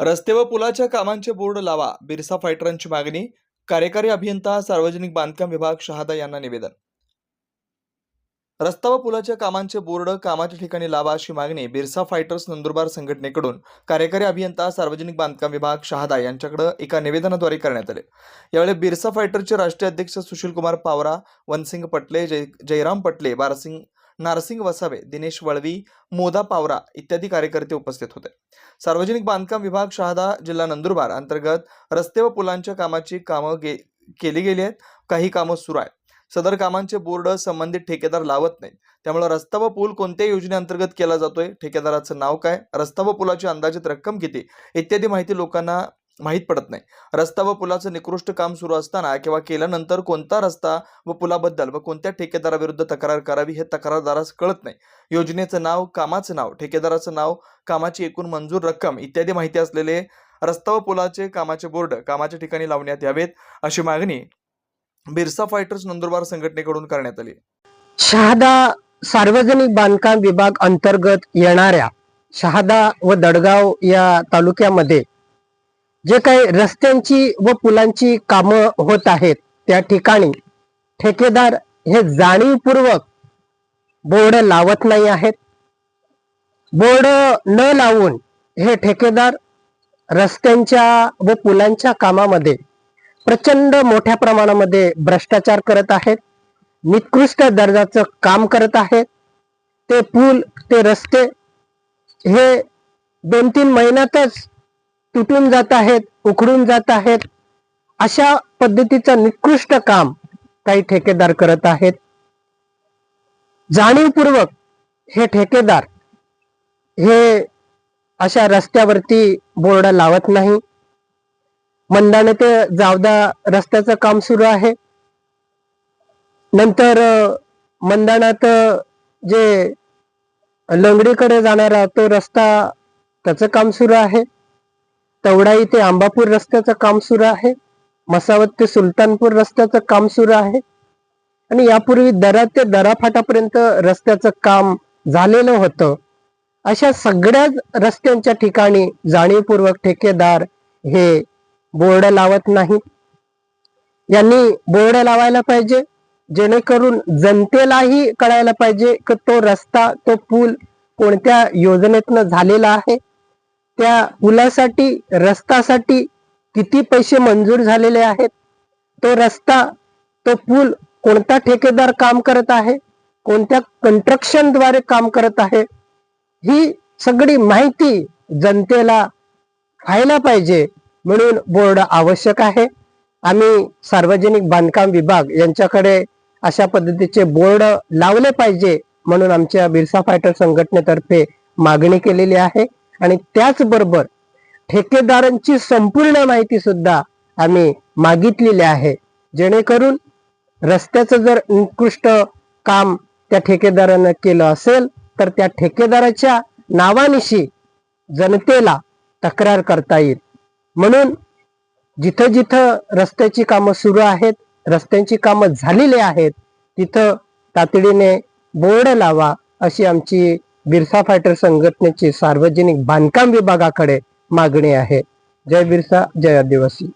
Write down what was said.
रस्ते व पुलाच्या कामांचे बोर्ड लावा. बिरसा फायटरांची मागणी. कार्यकारी अभियंता सार्वजनिक बांधकाम विभाग शहादा यांना निवेदन. रस्ता व पुलाच्या कामांचे बोर्ड कामाच्या ठिकाणी लावा अशी मागणी बिरसा फायटर्स नंदुरबार संघटनेकडून कार्यकारी अभियंता सार्वजनिक बांधकाम विभाग शहादा यांच्याकडे एका निवेदनाद्वारे करण्यात आले. यावेळी बिरसा फायटरचे राष्ट्रीय अध्यक्ष सुशील कुमार पावरा वनसिंग पटले जय जयराम पटले बारसिंग नारसिंग वसावे दिनेश वळवी मोदा पावरा इत्यादी कार्यकर्ते उपस्थित होते. सार्वजनिक बांधकाम विभाग शहादा जिल्हा नंदुरबार अंतर्गत रस्ते व पुलांच्या कामाची कामं गे केली गेली आहेत. काही कामं सुरू आहेत. सदर कामांचे बोर्ड संबंधित ठेकेदार लावत नाहीत. त्यामुळे रस्ता व पूल कोणत्या योजनेअंतर्गत केला जातोय? ठेकेदाराचं नाव काय? रस्ता व पुलाची अंदाजित रक्कम किती? इत्यादी माहिती लोकांना माहीत पडत नाही. रस्ता व पुलाचं निकृष्ट काम सुरू असताना किंवा केल्यानंतर कोणता रस्ता व पुलाबद्दल व कोणत्या ठेकेदाराविरुद्ध तक्रार करावी हे तक्रारदारास कळत नाही. योजनेचं नाव कामाचं नाव ठेकेदाराचं नाव कामाची एकूण मंजूर रक्कम इत्यादी माहिती असलेले रस्ता व पुलाचे कामाचे बोर्ड कामाच्या ठिकाणी लावण्यात यावेत अशी मागणी बिरसा फायटर्स नंदुरबार संघटनेकडून करण्यात आली. शहादा सार्वजनिक बांधकाम विभाग अंतर्गत येणाऱ्या शहादा व दडगाव या तालुक्यामध्ये जे काही रस्त्यांची व पुलांची कामं होत आहेत त्या ठिकाणी ठेकेदार हे जाणीवपूर्वक बोर्ड लावत नाही आहेत. बोर्ड न लावून हे ठेकेदार रस्त्यांच्या व पुलांच्या कामामध्ये प्रचंड मोठ्या प्रमाणामध्ये भ्रष्टाचार करत आहेत. निकृष्ट दर्जाचं काम करत आहेत. ते पूल ते रस्ते हे दोन तीन महिन्यातच तुटून जात आहेत उखडून जात आहेत अशा पद्धतीचं निकृष्ट काम काही ठेकेदार करत आहेत. जाणीवपूर्वक हे ठेकेदार हे अशा रस्त्यावरती बोर्ड लावत नाही. मंदाने ते जावदा रस्त्याचं काम सुरू आहे. नंतर अ, मंदानात जे लंगडीकडे जाणारा तो रस्ता त्याचं काम सुरू आहे. तवडाई ते आंबापूर रस्त्याचं काम सुरू आहे. मसावत ते सुलतानपूर रस्त्याचं काम सुरू आहे. आणि यापूर्वी दरा ते दरा फाटापर्यंत रस्त्याचं काम झालेलं होतं. अशा सगळ्याच रस्त्यांच्या ठिकाणी जाणीवपूर्वक ठेकेदार हे बोर्ड लावत नाहीत यांनी बोर्ड लावायला पाहिजे जेणेकरून जनतेलाही कळायला पाहिजे की तो रस्ता तो पूल कोणत्या योजनेतनं झालेला आहे. त्या पुलासाठी रस्तासाठी किती पैसे मंजूर झालेले आहेत? तो रस्ता तो पूल कोणता ठेकेदार काम करत आहे? कोणत्या कंस्ट्रक्शनद्वारे काम करत आहे? ही सगळी माहिती जनतेला व्हायला पाहिजे म्हणून बोर्ड आवश्यक आहे. आम्ही सार्वजनिक बांधकाम विभाग यांच्याकडे अशा पद्धतीचे बोर्ड लावले पाहिजे म्हणून आमच्या बिरसा फायटर संघटनेतर्फे मागणी केलेली आहे. आणि त्याचबरोबर ठेकेदारांची संपूर्ण माहिती सुद्धा आम्ही मागितलेली आहे. जेणेकरून रस्त्याचं जर निकृष्ट काम त्या ठेकेदारानं केलं असेल तर त्या ठेकेदाराच्या नावानिशी जनतेला तक्रार करता येईल. म्हणून जिथं जिथं रस्त्याची कामं सुरू आहेत रस्त्यांची कामं झालेली आहेत तिथं तातडीने बोर्ड लावा अशी आमची बिरसा फायटर संघटनेची सार्वजनिक बांधकाम विभागाकडे मागणी आहे. जय बिरसा जय आदिवासी.